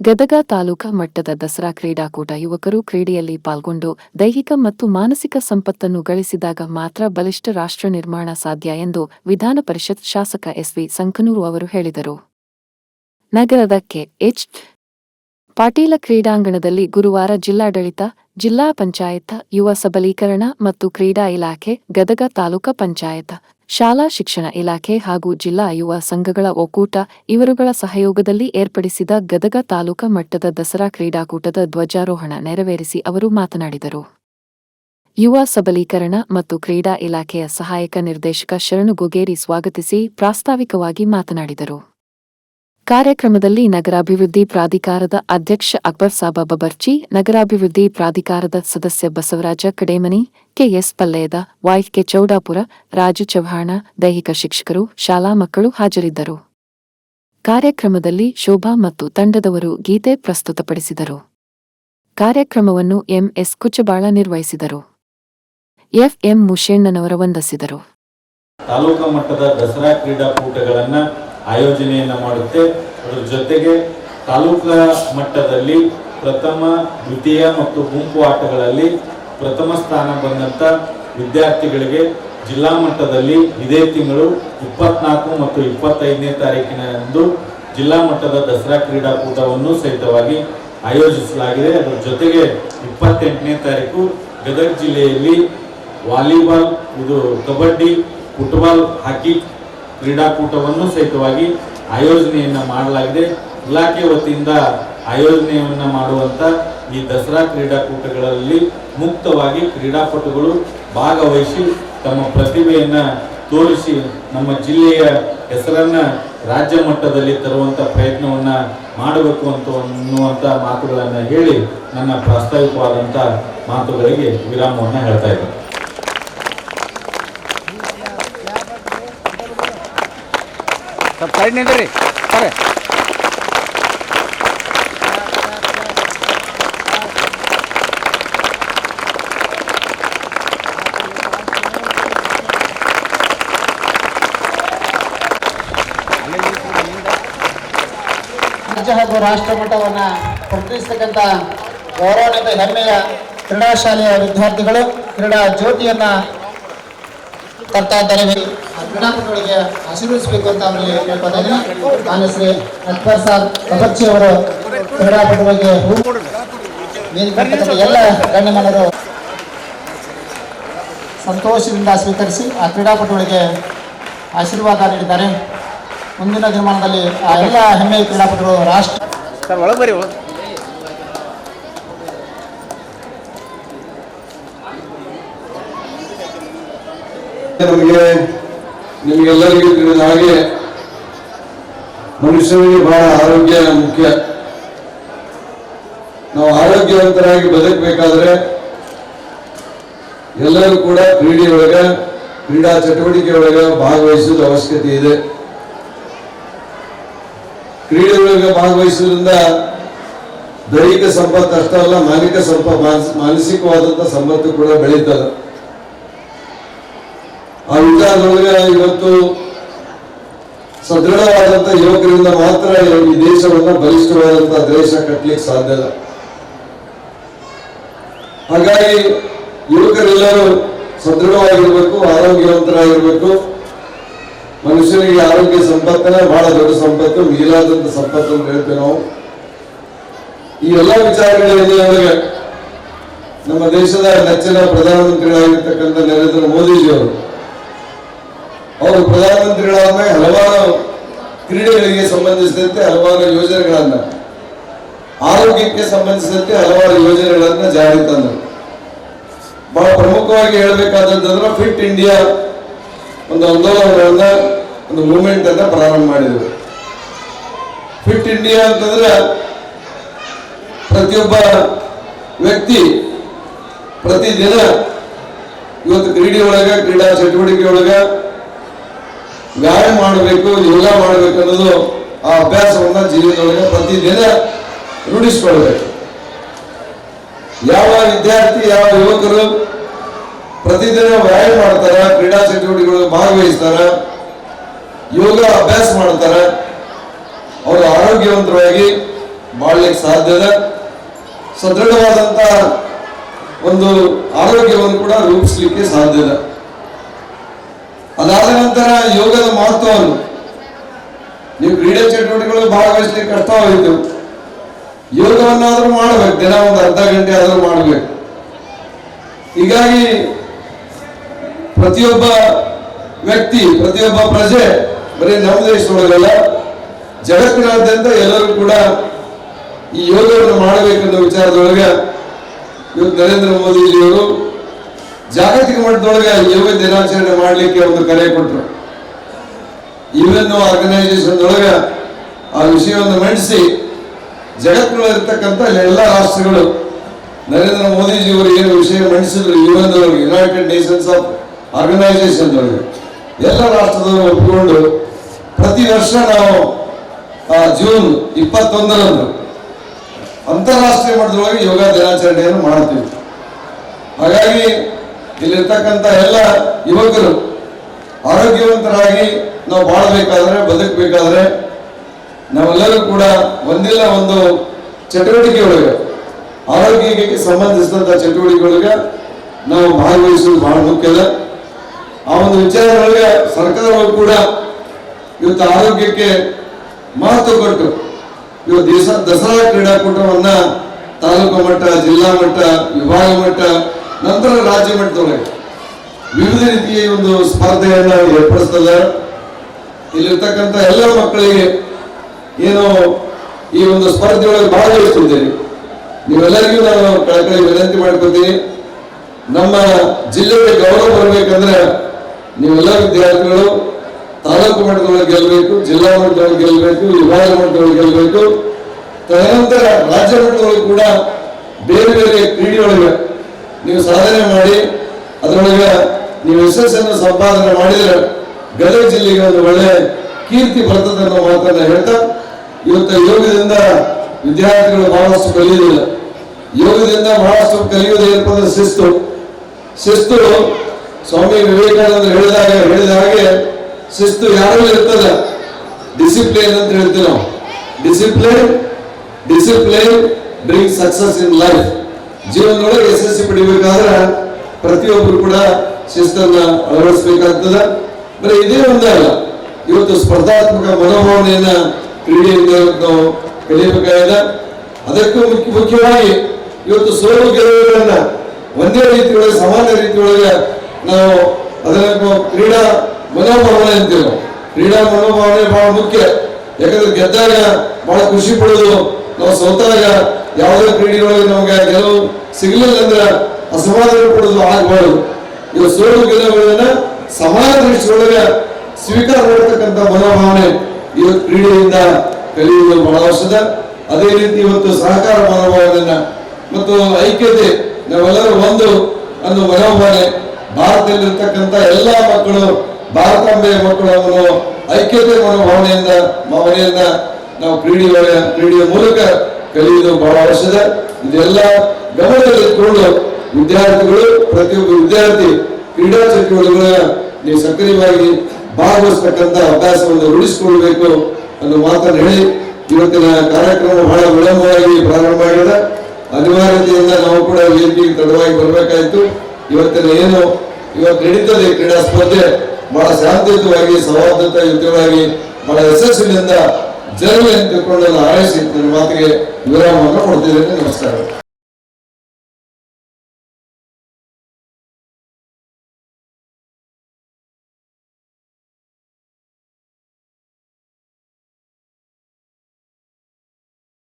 ಗದಗ ತಾಲೂಕಾ ಮಟ್ಟದ ದಸರಾ ಕ್ರೀಡಾಕೂಟ ಯುವಕರು ಕ್ರೀಡೆಯಲ್ಲಿ ಪಾಲ್ಗೊಂಡು ದೈಹಿಕ ಮತ್ತು ಮಾನಸಿಕ ಸಂಪತ್ತನ್ನು ಗಳಿಸಿದಾಗ ಮಾತ್ರ ಬಲಿಷ್ಠ ರಾಷ್ಟ್ರ ನಿರ್ಮಾಣ ಸಾಧ್ಯ ಎಂದು ವಿಧಾನ ಪರಿಷತ್ ಶಾಸಕ ಎಸ್ವಿ ಸಂಕನೂರು ಅವರು ಹೇಳಿದರು. ನಗರದ ಕೆ. ಎಚ್. ಪಾಟೀಲ ಕ್ರೀಡಾಂಗಣದಲ್ಲಿ ಗುರುವಾರ ಜಿಲ್ಲಾಡಳಿತ, ಜಿಲ್ಲಾ ಪಂಚಾಯತ್, ಯುವ ಸಬಲೀಕರಣ ಮತ್ತು ಕ್ರೀಡಾ ಇಲಾಖೆ, ಗದಗ ತಾಲೂಕಾ ಪಂಚಾಯತ್ ಶಾಲಾ ಶಿಕ್ಷಣ ಇಲಾಖೆ ಹಾಗೂ ಜಿಲ್ಲಾ ಯುವ ಸಂಘಗಳ ಒಕ್ಕೂಟ ಇವರುಗಳ ಸಹಯೋಗದಲ್ಲಿ ಏರ್ಪಡಿಸಿದ ಗದಗ ತಾಲೂಕಾ ಮಟ್ಟದ ದಸರಾ ಕ್ರೀಡಾಕೂಟದ ಧ್ವಜಾರೋಹಣ ನೆರವೇರಿಸಿ ಅವರು ಮಾತನಾಡಿದರು. ಯುವ ಸಬಲೀಕರಣ ಮತ್ತು ಕ್ರೀಡಾ ಇಲಾಖೆಯ ಸಹಾಯಕ ನಿರ್ದೇಶಕ ಶರಣು ಗುಗೇರಿ ಸ್ವಾಗತಿಸಿ ಪ್ರಾಸ್ತಾವಿಕವಾಗಿ ಮಾತನಾಡಿದರು. ಕಾರ್ಯಕ್ರಮದಲ್ಲಿ ನಗರಾಭಿವೃದ್ಧಿ ಪ್ರಾಧಿಕಾರದ ಅಧ್ಯಕ್ಷ ಅಕ್ಬರ್ ಸಾಬಾ ಬಬರ್ಚಿ ನಗರಾಭಿವೃದ್ಧಿ ಪ್ರಾಧಿಕಾರದ ಸದಸ್ಯ Basavaraj Kademani, KS Palled wife K Chowdapur, Raju Chavan, ದೈಹಿಕ ಶಿಕ್ಷಕರು, ಶಾಲಾ ಮಕ್ಕಳು ಹಾಜರಿದ್ದರು. ಕಾರ್ಯಕ್ರಮದಲ್ಲಿ ಶೋಭಾ ಮತ್ತು ತಂಡದವರು ಗೀತೆ ಪ್ರಸ್ತುತಪಡಿಸಿದರು. ಕಾರ್ಯಕ್ರಮವನ್ನು ಎಂಎಸ್ ಕುಚಬಾಳ ನಿರ್ವಹಿಸಿದರು. ಎಫ್ಎಂ ಮುಷೇಣ್ಣನವರ ವಂದಿಸಿದರು. ತಾಲೂಕಾ ಮಟ್ಟದ ದಸರಾ ಕ್ರೀಡಾಕೂಟಗಳನ್ನು ಆಯೋಜನೆಯನ್ನು ಮಾಡುತ್ತೆ. ಅದರ ಜೊತೆಗೆ ತಾಲೂಕು ಮಟ್ಟದಲ್ಲಿ ಪ್ರಥಮ, ದ್ವಿತೀಯ ಮತ್ತು ಗುಂಪು ಆಟಗಳಲ್ಲಿ ಪ್ರಥಮ ಸ್ಥಾನ ಬಂದಂಥ ವಿದ್ಯಾರ್ಥಿಗಳಿಗೆ ಜಿಲ್ಲಾ ಮಟ್ಟದಲ್ಲಿ ಇದೇ ತಿಂಗಳು ಇಪ್ಪತ್ನಾಲ್ಕು ಮತ್ತು ಇಪ್ಪತ್ತೈದನೇ ತಾರೀಕಿನಂದು ಜಿಲ್ಲಾ ಮಟ್ಟದ ದಸರಾ ಕ್ರೀಡಾಕೂಟವನ್ನು ಸಹಿತವಾಗಿ ಆಯೋಜಿಸಲಾಗಿದೆ. ಅದರ ಜೊತೆಗೆ ಇಪ್ಪತ್ತೆಂಟನೇ ತಾರೀಕು ಗದಗ ಜಿಲ್ಲೆಯಲ್ಲಿ ವಾಲಿಬಾಲ್, ಇದು ಕಬಡ್ಡಿ, ಫುಟ್ಬಾಲ್, ಹಾಕಿ ಕ್ರೀಡಾಕೂಟವನ್ನು ಸಹಿತವಾಗಿ ಆಯೋಜನೆಯನ್ನ ಮಾಡಲಾಗಿದೆ. ಇಲಾಖೆ ವತಿಯಿಂದ ಆಯೋಜನೆಯನ್ನ ಮಾಡುವಂತ ಈ ದಸರಾ ಕ್ರೀಡಾಕೂಟಗಳಲ್ಲಿ ಮುಕ್ತವಾಗಿ ಕ್ರೀಡಾಪಟುಗಳು ಭಾಗವಹಿಸಿ ತಮ್ಮ ಪ್ರತಿಭೆಯನ್ನು ತೋರಿಸಿ ನಮ್ಮ ಜಿಲ್ಲೆಯ ಹೆಸರನ್ನ ರಾಜ್ಯ ಮಟ್ಟದಲ್ಲಿ ತರುವಂತ ಪ್ರಯತ್ನವನ್ನ ಮಾಡಬೇಕು ಅಂತ ಅನ್ನುವಂತ ಮಾತುಗಳನ್ನ ಹೇಳಿ ನನ್ನ ಪ್ರಾಸ್ತಾವಿಕವಾದಂತ ಮಾತುಗಳಿಗೆ ವಿರಾಮವನ್ನು ಹೇಳ್ತಾ ಇದ್ದೇನೆ. ಸ್ವಲ್ಪ ಸೈಡ್ ನಿಂದ್ರಿ. ಸರಿ. ರಾಜ್ಯ ಹಾಗೂ ರಾಷ್ಟ್ರ ಮಟ್ಟವನ್ನು ಪ್ರತಿನಿಧಿಸ್ತಕ್ಕಂಥ ಗೌರವಾನ್ವಿತ ಹೆಮ್ಮೆಯ ಕ್ರೀಡಾ ಶಾಲೆಯ ವಿದ್ಯಾರ್ಥಿಗಳು, ಕ್ರೀಡಾ ಜ್ಯೋತಿಯನ್ನ ತರ್ತಾ ಇದ್ದಾರೆ. ಕ್ರೀಡಾಪಟುಗಳಿಗೆ ಆಶೀರ್ವದಿಸಬೇಕು ಅಂತ ಅವರಿಗೆ ಕೇಳ್ಕೊತಾ ಇದ್ದೀನಿ ನಾನು ಶ್ರೀ ಅಕ್ಬರ್ ಸಾಬ್ ಕಬಚ್ಚಿ ಅವರು ಕ್ರೀಡಾಪಟುಗಳಿಗೆ ಎಲ್ಲ ಗಣ್ಯಮಾನರು ಸಂತೋಷದಿಂದ ಸ್ವೀಕರಿಸಿ ಆ ಕ್ರೀಡಾಪಟುಗಳಿಗೆ ಆಶೀರ್ವಾದ ನೀಡಿದ್ದಾರೆ. ಮುಂದಿನ ದಿನಮಾನದಲ್ಲಿ ಆ ಎಲ್ಲ ಹೆಮ್ಮೆಯ ಕ್ರೀಡಾಪಟುಗಳು ರಾಷ್ಟ್ರ ಒಳಗೆ. ನಮಗೆ ನಿಮಗೆಲ್ಲರಿಗೂ ತಿಳಿದ ಹಾಗೆ ಮನುಷ್ಯನಿಗೆ ಬಹಳ ಆರೋಗ್ಯ ಮುಖ್ಯ. ನಾವು ಆರೋಗ್ಯವಂತರಾಗಿ ಬದುಕಬೇಕಾದ್ರೆ ಎಲ್ಲರೂ ಕೂಡ ಕ್ರೀಡೆಯೊಳಗ ಕ್ರೀಡಾ ಚಟುವಟಿಕೆಯೊಳಗ ಭಾಗವಹಿಸುವುದು ಅವಶ್ಯಕತೆ ಇದೆ. ಕ್ರೀಡೆಯೊಳಗ ಭಾಗವಹಿಸುವುದರಿಂದ ದೈಹಿಕ ಸಂಪತ್ತು ಅಷ್ಟೇ ಅಲ್ಲ ಮಾನಸಿಕ ಸಂಪ ಮಾನಸಿಕವಾದಂಥ ಸಂಪತ್ತು ಕೂಡ ಬೆಳೀತದೆ. ಆ ವಿಚಾರದೊಳಗೆ ಇವತ್ತು ಸದೃಢವಾದಂತ ಯುವಕರಿಂದ ಮಾತ್ರ ಈ ದೇಶವನ್ನ ಬಲಿಷ್ಠವಾದಂತ ದೇಶ ಕಟ್ಟಲಿಕ್ಕೆ ಸಾಧ್ಯ ಇಲ್ಲ. ಹಾಗಾಗಿ ಯುವಕರೆಲ್ಲರೂ ಸದೃಢವಾಗಿರ್ಬೇಕು, ಆರೋಗ್ಯವಂತರಾಗಿರ್ಬೇಕು. ಮನುಷ್ಯನಿಗೆ ಆರೋಗ್ಯ ಸಂಪತ್ತನೇ ಬಹಳ ದೊಡ್ಡ ಸಂಪತ್ತು ಮಿಗಿಲಾದಂತ ಸಂಪತ್ತು ಅಂತ ಹೇಳ್ತೇವೆ ನಾವು. ಈ ಎಲ್ಲ ವಿಚಾರಗಳಿಗೆ ನಮ್ಮ ದೇಶದ ನೆಚ್ಚಿನ ಪ್ರಧಾನಮಂತ್ರಿಗಳಾಗಿರ್ತಕ್ಕಂಥ ನರೇಂದ್ರ ಮೋದಿಜಿಯವರು ಅವರು ಪ್ರಧಾನಮಂತ್ರಿಗಳಾದ ಹಲವಾರು ಕ್ರೀಡೆಗಳಿಗೆ ಸಂಬಂಧಿಸಿದಂತೆ ಹಲವಾರು ಯೋಜನೆಗಳನ್ನ, ಆರೋಗ್ಯಕ್ಕೆ ಸಂಬಂಧಿಸಿದಂತೆ ಹಲವಾರು ಯೋಜನೆಗಳನ್ನ ಜಾರಿ ತಂದರು. ಬಹಳ ಪ್ರಮುಖವಾಗಿ ಹೇಳಬೇಕಾದಂತಂದ್ರೆ ಫಿಟ್ ಇಂಡಿಯಾ ಒಂದು ಆಂದೋಲನಗಳನ್ನ, ಒಂದು ಮೂವ್ಮೆಂಟ್ ಅನ್ನ ಪ್ರಾರಂಭ ಮಾಡಿದರು. ಫಿಟ್ ಇಂಡಿಯಾ ಅಂತಂದ್ರೆ ಪ್ರತಿಯೊಬ್ಬ ವ್ಯಕ್ತಿ ಪ್ರತಿದಿನ ಇವತ್ತು ಕ್ರೀಡೆ ಒಳಗ ಕ್ರೀಡಾ ಚಟುವಟಿಕೆ ಒಳಗ ವ್ಯಾಯಾಮ ಮಾಡಬೇಕು, ಯೋಗ ಮಾಡಬೇಕು ಅನ್ನೋದು ಆ ಅಭ್ಯಾಸವನ್ನ ಜೀವನದೊಳಗೆ ಪ್ರತಿದಿನ ರೂಢಿಸ್ಕೊಳ್ಬೇಕು. ಯಾವ ವಿದ್ಯಾರ್ಥಿ, ಯಾವ ಯುವಕರು ಪ್ರತಿದಿನ ವ್ಯಾಯಾಮ ಮಾಡ್ತಾರ, ಕ್ರೀಡಾ ಚಟುವಟಿಕೆಗಳು ಭಾಗವಹಿಸ್ತಾರ, ಯೋಗ ಅಭ್ಯಾಸ ಮಾಡ್ತಾರ, ಅವರು ಮಾಡ್ಲಿಕ್ಕೆ ಸಾಧ್ಯ ಇದೆ ಸದೃಢವಾದಂತ ಒಂದು ಆರೋಗ್ಯವನ್ನು ಕೂಡ ರೂಪಿಸಲಿಕ್ಕೆ ಸಾಧ್ಯ ಇದೆ ಅದಾದ ನಂತರ ಯೋಗದ ಮಹತ್ವವನ್ನು ನೀವು ಕ್ರೀಡೆ ಚಟುವಟಿಕೆಗಳು ಭಾಗವಹಿಸ್ಲಿಕ್ಕೆ ಕಷ್ಟವಾಯಿತು ಯೋಗವನ್ನಾದರೂ ಮಾಡಬೇಕು, ದಿನ ಒಂದು ಅರ್ಧ ಗಂಟೆ ಆದರೂ ಮಾಡಬೇಕು. ಹೀಗಾಗಿ ಪ್ರತಿಯೊಬ್ಬ ವ್ಯಕ್ತಿ, ಪ್ರತಿಯೊಬ್ಬ ಪ್ರಜೆ, ಬರೀ ನಮ್ಮ ದೇಶದೊಳಗಲ್ಲ, ಜಗತ್ತಿನಾದ್ಯಂತ ಎಲ್ಲರೂ ಕೂಡ ಈ ಯೋಗವನ್ನು ಮಾಡಬೇಕೆನ್ನೋ ವಿಚಾರದೊಳಗೆ ಇವತ್ತು ನರೇಂದ್ರ ಮೋದಿಜಿಯವರು ಜಾಗತಿಕ ಮಟ್ಟದೊಳಗೆ ಯೋಗ ದಿನಾಚರಣೆ ಮಾಡಲಿಕ್ಕೆ ಒಂದು ಕರೆ ಕೊಟ್ಟರು ಯುಎನ್ ಆರ್ಗನೈಸೇಷನ್ ಒಳಗೆ ಆ ವಿಷಯವನ್ನು ಮಂಡಿಸಿ ಜಗತ್ತಿನಲ್ಲಿರ್ತಕ್ಕಂಥ ಎಲ್ಲ ರಾಷ್ಟ್ರಗಳು, ನರೇಂದ್ರ ಮೋದಿಜಿಯವರು ಏನು ವಿಷಯ ಮಂಡಿಸಿದ್ರು UN United Nations of organisation ಒಳಗೆ ಎಲ್ಲ ರಾಷ್ಟ್ರದವರು ಒಪ್ಪಿಕೊಂಡು ಪ್ರತಿ ವರ್ಷ ನಾವು ಜೂನ್ ಇಪ್ಪತ್ತೊಂದರಂದು ಅಂತಾರಾಷ್ಟ್ರೀಯ ಮಟ್ಟದೊಳಗೆ ಯೋಗ ದಿನಾಚರಣೆಯನ್ನು ಮಾಡ್ತೀವಿ. ಹಾಗಾಗಿ ಇಲ್ಲಿರ್ತಕ್ಕಂಥ ಎಲ್ಲ ಯುವಕರು ಆರೋಗ್ಯವಂತರಾಗಿ ನಾವು ಬಾಳಬೇಕಾದ್ರೆ, ಬದುಕಬೇಕಾದ್ರೆ ನಾವೆಲ್ಲರೂ ಕೂಡ ಒಂದಿಲ್ಲ ಒಂದು ಚಟುವಟಿಕೆ ಒಳಗೆ ಆರೋಗ್ಯಕ್ಕೆ ಸಂಬಂಧಿಸಿದಂಥ ಚಟುವಟಿಕೆ ಒಳಗೆ ನಾವು ಭಾಗವಹಿಸುವುದು ಬಹಳ ಮುಖ್ಯದ ಆ ಒಂದು ವಿಚಾರದೊಳಗೆ ಸರ್ಕಾರವು ಕೂಡ ಇವತ್ತು ಆರೋಗ್ಯಕ್ಕೆ ಮಹತ್ವ ಕೊಟ್ಟು, ಇವತ್ತು ದಿವಸ ದಸರಾ ಕ್ರೀಡಾಕೂಟವನ್ನ ತಾಲೂಕು ಮಟ್ಟ, ಜಿಲ್ಲಾ ಮಟ್ಟ, ವಿಭಾಗ ಮಟ್ಟ ನಂತರ ರಾಜ್ಯ ಮಟ್ಟದೊಳಗೆ ವಿವಿಧ ರೀತಿಯ ಒಂದು ಸ್ಪರ್ಧೆಯನ್ನು ಏರ್ಪಡಿಸ್ತದೆ. ಇಲ್ಲಿರ್ತಕ್ಕಂಥ ಎಲ್ಲ ಮಕ್ಕಳಿಗೆ ಏನು ಈ ಒಂದು ಸ್ಪರ್ಧೆಯೊಳಗೆ ಭಾಗವಹಿಸ್ತಿದ್ದೇನೆ. ನೀವೆಲ್ಲರಿಗೂ ನಾನು ಕಳಕಳಿ ವಿನಂತಿ ಮಾಡ್ಕೊತೀನಿ ನಮ್ಮ ಜಿಲ್ಲೆಗೆ ಗೌರವ ಬರಬೇಕಂದ್ರೆ ನೀವೆಲ್ಲ ವಿದ್ಯಾರ್ಥಿಗಳು ತಾಲೂಕು ಮಟ್ಟದೊಳಗೆ ಗೆಲ್ಲಬೇಕು ಜಿಲ್ಲಾ ಮಟ್ಟದೊಳಗೆ ಗೆಲ್ಲಬೇಕು ವಿಭಾಗ ಮಟ್ಟದೊಳಗೆ ಗೆಲ್ಲಬೇಕು ತದನಂತರ ರಾಜ್ಯ ಮಟ್ಟದೊಳಗೆ ಕೂಡ ಬೇರೆ ಬೇರೆ ಕ್ರೀಡೆಯೊಳಗೆ ನೀವು ಸಾಧನೆ ಮಾಡಿ, ಅದರೊಳಗೆ ನೀವು ಯಶಸ್ಸನ್ನು ಸಂಪಾದನೆ ಮಾಡಿದರೆ ಗದಗ ಜಿಲ್ಲೆಗೆ ಒಂದು ಒಳ್ಳೆ ಕೀರ್ತಿ ಬರ್ತದೆ ಅನ್ನೋ ಮಾತನ್ನ ಹೇಳ್ತಾ, ಇವತ್ತು ಯೋಗದಿಂದ ವಿದ್ಯಾರ್ಥಿಗಳು ಬಹಳಷ್ಟು ಕಲಿಯುವುದಿಲ್ಲ. ಯೋಗದಿಂದ ಬಹಳಷ್ಟು ಕಲಿಯುವುದು ಏನಪ್ಪ ಅಂದ್ರೆ ಶಿಸ್ತು. ಶಿಸ್ತು ಸ್ವಾಮಿ ವಿವೇಕಾನಂದ ಹೇಳಿದಾಗ, ಹೇಳಿದ ಹಾಗೆ ಶಿಸ್ತು ಯಾರು ಇರ್ತದ? ಡಿಸಿಪ್ಲಿನ್ ಅಂತ ಹೇಳ್ತೀವಿ ನಾವು. Discipline discipline bring success in life. ಜೀವನದೊಳಗೆ ಯಶಸ್ಸು ಪಡಿಬೇಕಾದ್ರೆ ಪ್ರತಿಯೊಬ್ಬರು ಕೂಡ ಶಿಸ್ತನ್ನ ಅಳವಡಿಸಬೇಕಾಗ್ತದ. ಬರೀ ಇದೇ ಒಂದೇ ಅಲ್ಲ, ಇವತ್ತು ಸ್ಪರ್ಧಾತ್ಮಕ ಮನೋಭಾವನೆಯನ್ನ ಕ್ರೀಡೆಯಿಂದ ನಾವು ಕಲಿಯಬೇಕಾಗಿದೆ. ಅದಕ್ಕೂ ಮುಖ್ಯ, ಮುಖ್ಯವಾಗಿ ಇವತ್ತು ಸೋಲು ಗೆಲುವುಗಳನ್ನ ಒಂದೇ ರೀತಿಯೊಳಗೆ, ಸಮಾನ ರೀತಿಯೊಳಗೆ ನಾವು ಅದನ್ನ ಕ್ರೀಡಾ ಮನೋಭಾವನೆ ಅಂತೀವಿ. ಕ್ರೀಡಾ ಮನೋಭಾವನೆ ಬಹಳ ಮುಖ್ಯ. ಯಾಕಂದ್ರೆ ಗೆದ್ದಾಗ ಬಹಳ ಖುಷಿ ಪಡೋದು ನಾವು ಸೋತಾಗ ಯಾವುದೇ ಕ್ರೀಡೆಯೊಳಗೆ ನಮಗೆ ಗೆಲುವು ಸಿಗಲಿಲ್ಲ ಅಂದ್ರೆ ಅಸಮಾಧಾನ ಪಡೋದು ಆಗಬಾರದು ಇವು ಸೋಲು ಗೆಲುವುಗಳನ್ನ ಸಮಾನ ದೃಷ್ಟಿಯೊಳಗೆ ಸ್ವೀಕಾರ ಮಾಡತಕ್ಕಂಥ ಮನೋಭಾವನೆ ಇವತ್ತು ಕ್ರೀಡೆಯಿಂದ ಕಲಿಯುವುದು ಬಹಳ ಅವಶ್ಯದ ಅದೇ ರೀತಿ ಇವತ್ತು ಸಹಕಾರ ಮನೋಭಾವನೆಯನ್ನ ಮತ್ತು ಐಕ್ಯತೆ, ನಾವೆಲ್ಲರೂ ಒಂದು ಅನ್ನೋ ಮನೋಭಾವನೆ, ಭಾರತದಲ್ಲಿರ್ತಕ್ಕಂಥ ಎಲ್ಲ ಮಕ್ಕಳು, ಭಾರತಾಂಬೆಯ ಮಕ್ಕಳು ಅವರು ಐಕ್ಯತೆ ಮನೋಭಾವನೆಯಿಂದ ಭಾವನೆಯನ್ನ ನಾವು ಕ್ರೀಡೆಯ ಕ್ರೀಡೆಯ ಮೂಲಕ ಕಲಿಯುವುದು ಬಹಳ ಅವಶ್ಯದ ಇದೆಲ್ಲ ಗಮನದಲ್ಲಿಟ್ಟುಕೊಂಡು ವಿದ್ಯಾರ್ಥಿಗಳು, ಪ್ರತಿಯೊಬ್ಬ ವಿದ್ಯಾರ್ಥಿ ಕ್ರೀಡಾ ಚಟುವಟಿಕೆಗಳನ್ನ ನೀವು ಸಕ್ರಿಯವಾಗಿ ಭಾಗವಹಿಸತಕ್ಕಂತ ಅಭ್ಯಾಸವನ್ನು ರೂಢಿಸಿಕೊಳ್ಬೇಕು ಅನ್ನೋ ಮಾತನ್ನು ಹೇಳಿ ಇವತ್ತಿನ ಕಾರ್ಯಕ್ರಮ ಬಹಳ ವಿಳಂಬವಾಗಿ ಪ್ರಾರಂಭ ಆಗಿದೆ ಅನಿವಾರ್ಯತೆಯಿಂದ ನಾವು ಕೂಡ ವೇದಿಕೆಗೆ ತಡವಾಗಿ ಬರಬೇಕಾಯಿತು. ಇವತ್ತಿನ ಏನು ಇವತ್ತು ನಡೀತದೆ ಕ್ರೀಡಾ ಸ್ಪರ್ಧೆ ಬಹಳ ಶಾಂತಿಯುತವಾಗಿ, ಸೌಹಾರ್ದಯುತವಾಗಿ, ಬಹಳ ಯಶಸ್ಸಿನಿಂದ ಜರುಗಿ ಅಂತ ತಿಳ್ಕೊಂಡು ಆರೈಸಿ ನನ್ನ ಮಾತಿಗೆ Y ahora vamos a fortalecer nuestra